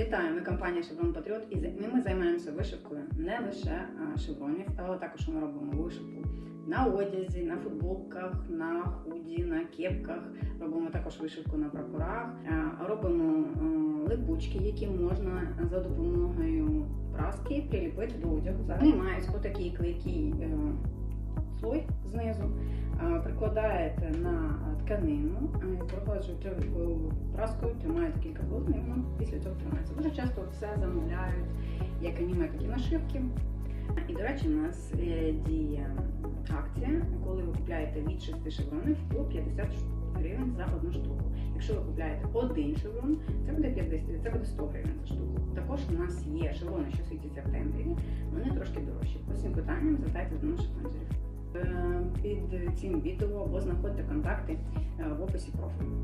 Вітаю, ми компанія Шеврон Патріот і ми займаємося вишивкою не лише шевронів, але також ми робимо вишивку на одязі, на футболках, на худі, на кепках. Робимо також вишивку на прапорах, робимо е, липучки, які можна за допомогою праски приліпити до одягу. Вони мають отакий клейкий е, слой знизу. Е, Прикладаєте на тканину, е, прогладжуєте е, праскою, тримаєте кілька хвилин, і воно після цього тримається. Дуже часто це замовляють як аніме, так і нашивки. І, до речі, у нас е, діє акція, коли ви купуєте від 6 шевронів по 50 гривень за одну штуку. Якщо ви купуєте один шеврон, це буде 50, це буде 100 гривень за штуку. Також у нас є шеврони, що світяться в темряві, питанням до наших менеджерів. Е, Під цим відео або знаходьте контакти е, в описі профілю.